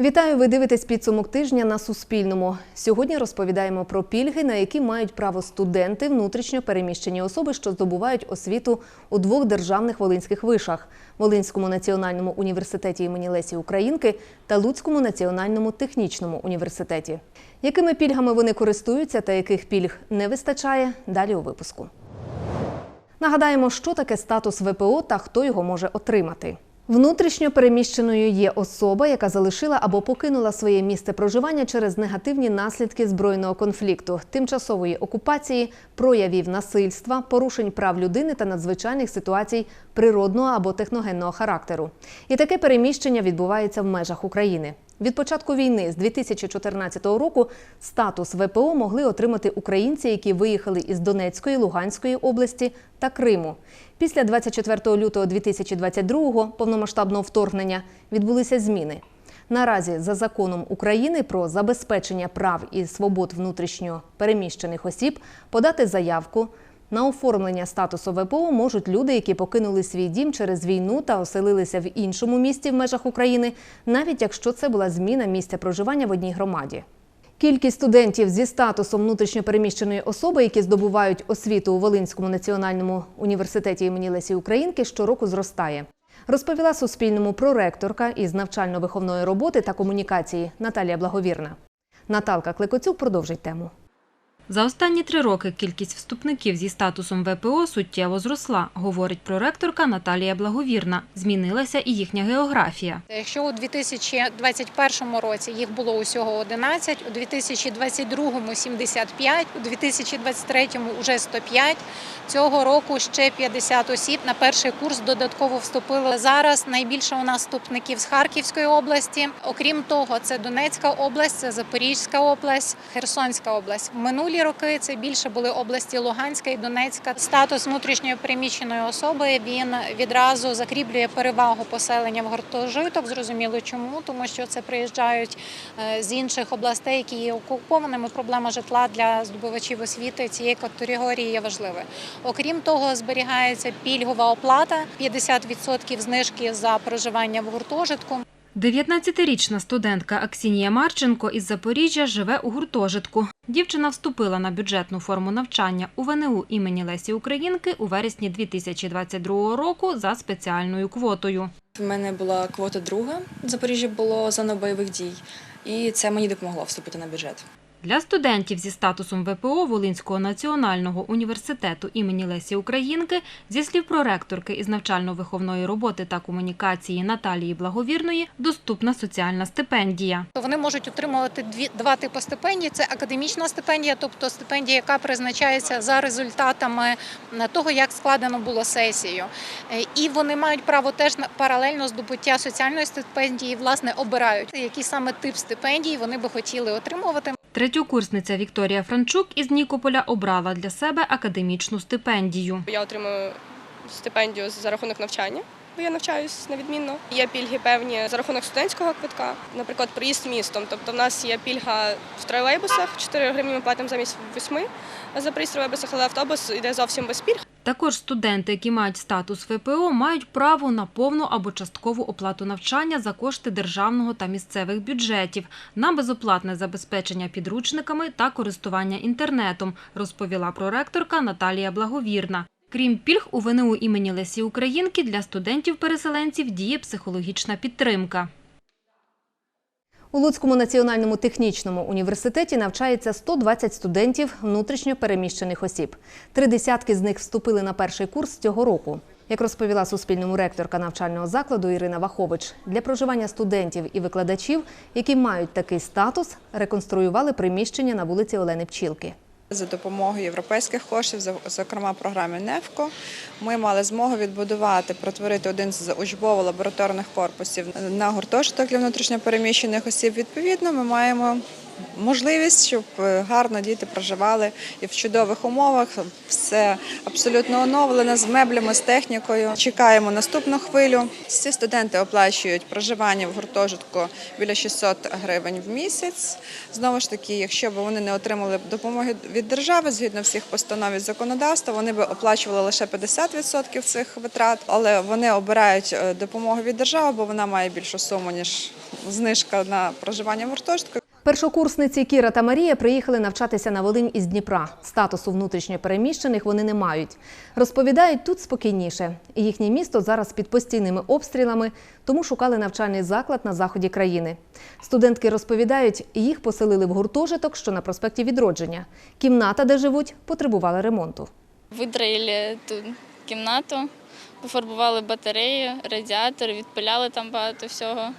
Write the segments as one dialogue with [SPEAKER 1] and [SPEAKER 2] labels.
[SPEAKER 1] Вітаю! Ви дивитесь підсумок тижня на Суспільному. Сьогодні розповідаємо про пільги, на які мають право студенти, внутрішньо переміщені особи, що здобувають освіту у двох державних волинських вишах Волинському національному університеті імені Лесі Українки та Луцькому національному технічному університеті. Якими пільгами вони користуються та яких пільг не вистачає? Далі у випуску. Нагадаємо, що таке статус ВПО та хто його може отримати. Внутрішньо переміщеною є особа, яка залишила або покинула своє місце проживання через негативні наслідки збройного конфлікту, тимчасової окупації, проявів насильства, порушень прав людини та надзвичайних ситуацій природного або техногенного характеру. І таке переміщення відбувається в межах України. Від початку війни з 2014 року статус ВПО могли отримати українці, які виїхали із Донецької, Луганської області та Криму. Після 24 лютого 2022 повномасштабного вторгнення відбулися зміни. Наразі за законом України про забезпечення прав і свобод внутрішньо переміщених осіб подати заявку на оформлення статусу ВПО можуть люди, які покинули свій дім через війну та оселилися в іншому місті в межах України, навіть якщо це була зміна місця проживання в одній громаді. Кількість студентів зі статусом внутрішньопереміщеної особи, які здобувають освіту у Волинському національному університеті імені Лесі Українки, щороку зростає. Розповіла Суспільному проректорка із навчально-виховної роботи та комунікації Наталія Благовірна. Наталка Клекоцюк продовжить тему.
[SPEAKER 2] За останні три роки кількість вступників зі статусом ВПО суттєво зросла, говорить проректорка Наталія Благовірна. Змінилася і їхня географія.
[SPEAKER 3] Якщо у 2021 році їх було усього 11, у 2022 – 75, у 2023 – уже 105, цього року ще 50 осіб на перший курс додатково вступили. Зараз найбільше у нас вступників з Харківської області. Окрім того, це Донецька область, це Запорізька область, Херсонська область. В минулі роки це більше були області Луганська і Донецька. Статус внутрішньої переміщеної особи він відразу закріплює перевагу поселення в гуртожиток. Зрозуміло, чому тому, що це приїжджають е, з інших областей, які є окупованими. Проблема житла для здобувачів освіти цієї категорії є важливою. Окрім того, зберігається пільгова оплата 50% знижки за проживання в гуртожитку.
[SPEAKER 2] 19-річна студентка Аксінія Марченко із Запоріжжя живе у гуртожитку. Дівчина вступила на бюджетну форму навчання у ВНУ імені Лесі Українки у вересні 2022 року за спеціальною квотою.
[SPEAKER 4] У мене була квота друга. Запоріжжя було зона бойових дій, і це мені допомогло вступити на бюджет.
[SPEAKER 2] Для студентів зі статусом ВПО Волинського національного університету імені Лесі Українки, зі слів проректорки із навчально-виховної роботи та комунікації Наталії Благовірної, доступна соціальна стипендія.
[SPEAKER 3] Вони можуть отримувати дві два типи стипендій: це академічна стипендія, тобто стипендія, яка призначається за результатами е, того, як складено було сесію. Е, І вони мають право теж паралельно здобуття соціальної стипендії, власне, обирають, який саме тип стипендії вони би хотіли отримувати.
[SPEAKER 2] Третьокурсниця Вікторія Франчук із Нікополя обрала для себе академічну стипендію.
[SPEAKER 5] Я отримую стипендію за рахунок навчання, бо я навчаюсь невідмінно. Є пільги певні за рахунок студентського квитка, наприклад, проїзд містом. Тобто, в нас є пільга в тролейбусах, 4 гривні ми платимо замість 8 за проїзд тролейбусах, але автобус йде зовсім без пільг.
[SPEAKER 2] Також студенти, які мають статус ВПО, мають право на повну або часткову оплату навчання за кошти державного та місцевих бюджетів, на безоплатне забезпечення підручниками та користування інтернетом, розповіла проректорка Наталія Благовірна. Крім пільг, у ВНУ імені Лесі Українки для студентів-переселенців діє психологічна підтримка.
[SPEAKER 1] У Луцькому національному технічному університеті навчається 120 студентів внутрішньо переміщених осіб. Три десятки з них вступили на перший курс цього року. Як розповіла Суспільному ректорка навчального закладу Ірина Вахович, для проживання студентів і викладачів, які мають такий статус, реконструювали приміщення на вулиці Олени Пчілки.
[SPEAKER 6] За допомогою європейських коштів, зокрема програми НЕФКО, ми мали змогу відбудувати, протворити один з учбово-лабораторних корпусів на гуртожиток для внутрішньопереміщених осіб. Відповідно, ми маємо можливість, щоб е, гарно діти проживали і в чудових умовах. Все абсолютно оновлене з меблями, з технікою. Чекаємо наступну хвилю. Всі студенти оплачують проживання в гуртожитку біля 600 гривень в місяць. Знову ж таки, якщо б вони не отримали допомоги від держави, згідно всіх постанов і законодавства, вони б оплачували лише 50% цих витрат, але вони обирають е, допомогу від держави, бо вона має більшу суму ніж знижка на проживання в гуртожитку.
[SPEAKER 1] Першокурсниці Кіра та Марія приїхали навчатися на Волинь із Дніпра. Статусу внутрішньо переміщених вони не мають. Розповідають, тут спокійніше. Їхнє місто зараз під постійними обстрілами, тому шукали навчальний заклад на заході країни. Студентки розповідають, їх поселили в гуртожиток, що на проспекті Відродження. Кімната, де живуть, потребувала ремонту.
[SPEAKER 7] Видраїли ту кімнату, пофарбували батареї, радіатор, відпиляли там багато всього,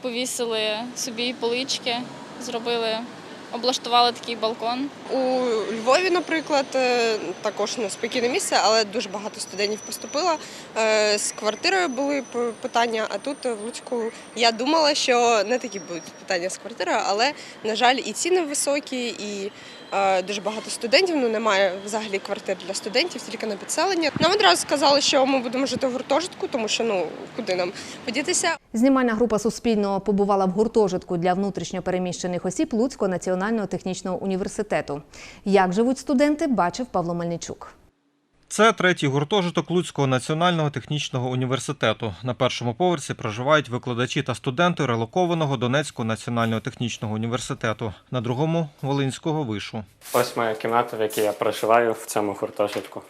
[SPEAKER 7] повісили собі полички, зробили, облаштували такий балкон.
[SPEAKER 5] У Львові, наприклад, також не спокійне місце, але дуже багато студентів поступило. Е, З квартирою були питання, а тут е, в Луцьку я думала, що не такі будуть питання з квартирою, але, на жаль, і ціни високі, і е, дуже багато студентів. Ну, немає взагалі квартир для студентів, тільки на підселення. Нам одразу сказали, що ми будемо жити в гуртожитку, тому що ну куди нам подітися.
[SPEAKER 1] Знімальна група Суспільного побувала в гуртожитку для внутрішньо переміщених осіб Луцького національного технічного університету. Як живуть студенти, бачив Павло Мельничук.
[SPEAKER 8] Це третій гуртожиток Луцького національного технічного університету. На першому поверсі проживають викладачі та студенти релокованого Донецького національного технічного університету, на другому Волинського вишу.
[SPEAKER 9] Ось моя кімната, в якій я проживаю в цьому гуртожитку.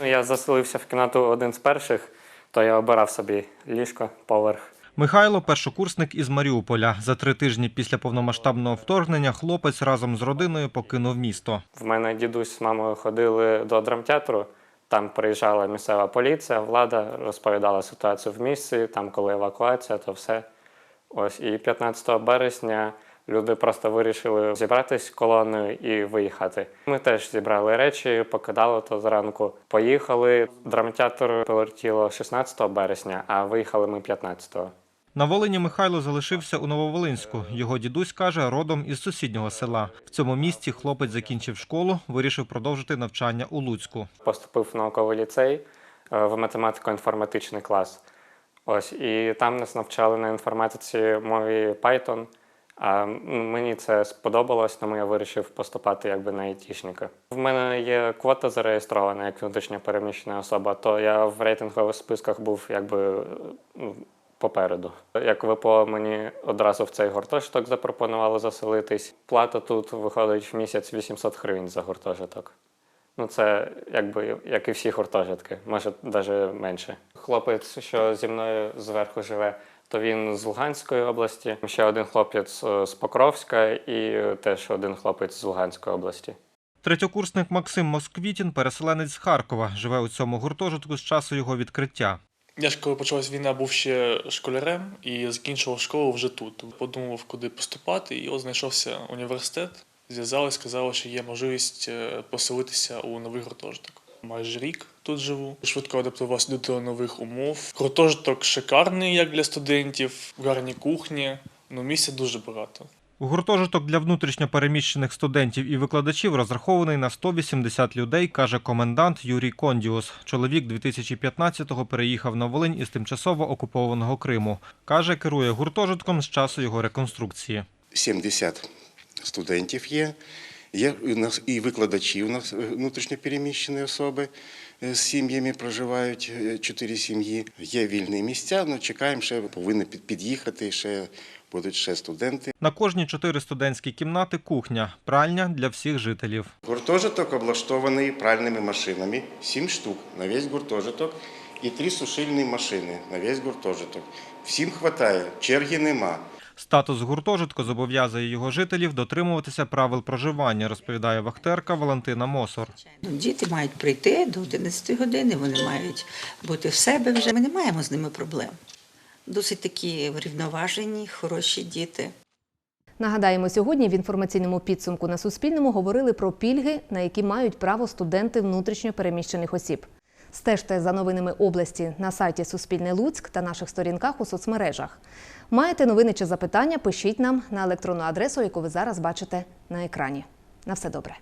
[SPEAKER 9] Ну, Я заселився в кімнату один з перших, то я обирав собі ліжко, поверх.
[SPEAKER 8] Михайло першокурсник із Маріуполя. За три тижні після повномасштабного вторгнення хлопець разом з родиною покинув місто.
[SPEAKER 9] В мене дідусь з мамою ходили до драмтеатру. Там приїжджала місцева поліція, влада розповідала ситуацію в місті, там коли евакуація, то все. Ось і 15 березня люди просто вирішили зібратись колоною і виїхати. Ми теж зібрали речі, покидали то зранку. Поїхали. Драмтеатр полетіло 16 березня, а виїхали ми 15-го.
[SPEAKER 8] На Волині Михайло залишився у Нововолинську. Його дідусь каже, родом із сусіднього села. В цьому місті хлопець закінчив школу, вирішив продовжити навчання у Луцьку.
[SPEAKER 9] Поступив в науковий ліцей е, в математико-інформатичний клас. Ось і там нас навчали на інформатиці мові Python. А мені це сподобалось, тому я вирішив поступати якби на айтішника. В мене є квота зареєстрована як внутрішньо переміщена особа, то я в рейтингових списках був якби попереду. Як ВПО мені одразу в цей гуртожиток запропонували заселитись. Плата тут виходить в місяць 800 гривень за гуртожиток. Ну, це якби як і всі гуртожитки, може навіть менше. Хлопець, що зі мною зверху живе, то він з Луганської області. Ще один хлопець е, з Покровська і теж один хлопець з Луганської області.
[SPEAKER 8] Третьокурсник Максим Москвітін, переселенець з Харкова, живе у цьому гуртожитку з часу його відкриття.
[SPEAKER 10] Я ж коли почалась війна, був ще школярем і закінчував школу вже тут. Подумав, куди поступати, і от знайшовся університет. Зв'язали, сказали, що є можливість е, поселитися у новий гуртожиток. Майже рік тут живу. Швидко адаптувався до нових умов. Гуртожиток шикарний, як для студентів, гарні кухні. Ну, місця дуже багато.
[SPEAKER 8] Гуртожиток для внутрішньо переміщених студентів і викладачів розрахований на 180 людей, каже комендант Юрій Кондіус. Чоловік 2015-го переїхав на Волинь із тимчасово окупованого Криму. Каже, керує гуртожитком з часу його реконструкції.
[SPEAKER 11] 70 студентів є. Є і викладачі у нас е, внутрішньо переміщені особи е, з сім'ями проживають е, чотири сім'ї. Є вільні місця, але чекаємо, ще повинні під- під'їхати, ще будуть ще студенти.
[SPEAKER 8] На кожні чотири студентські кімнати кухня, пральня для всіх жителів.
[SPEAKER 11] Гуртожиток облаштований пральними машинами, сім штук на весь гуртожиток і три сушильні машини на весь гуртожиток. Всім вистачає, черги нема.
[SPEAKER 8] Статус гуртожитку зобов'язує його жителів дотримуватися правил проживання, розповідає вахтерка Валентина Мосор.
[SPEAKER 12] Діти мають прийти до 11 години, вони мають бути в себе вже. Ми не маємо з ними проблем. Досить такі врівноважені, хороші діти.
[SPEAKER 1] Нагадаємо, сьогодні в інформаційному підсумку на Суспільному говорили про пільги, на які мають право студенти внутрішньо переміщених осіб. Стежте за новинами області на сайті Суспільне Луцьк та наших сторінках у соцмережах. Маєте новини чи запитання? Пишіть нам на електронну адресу, яку ви зараз бачите на екрані. На все добре.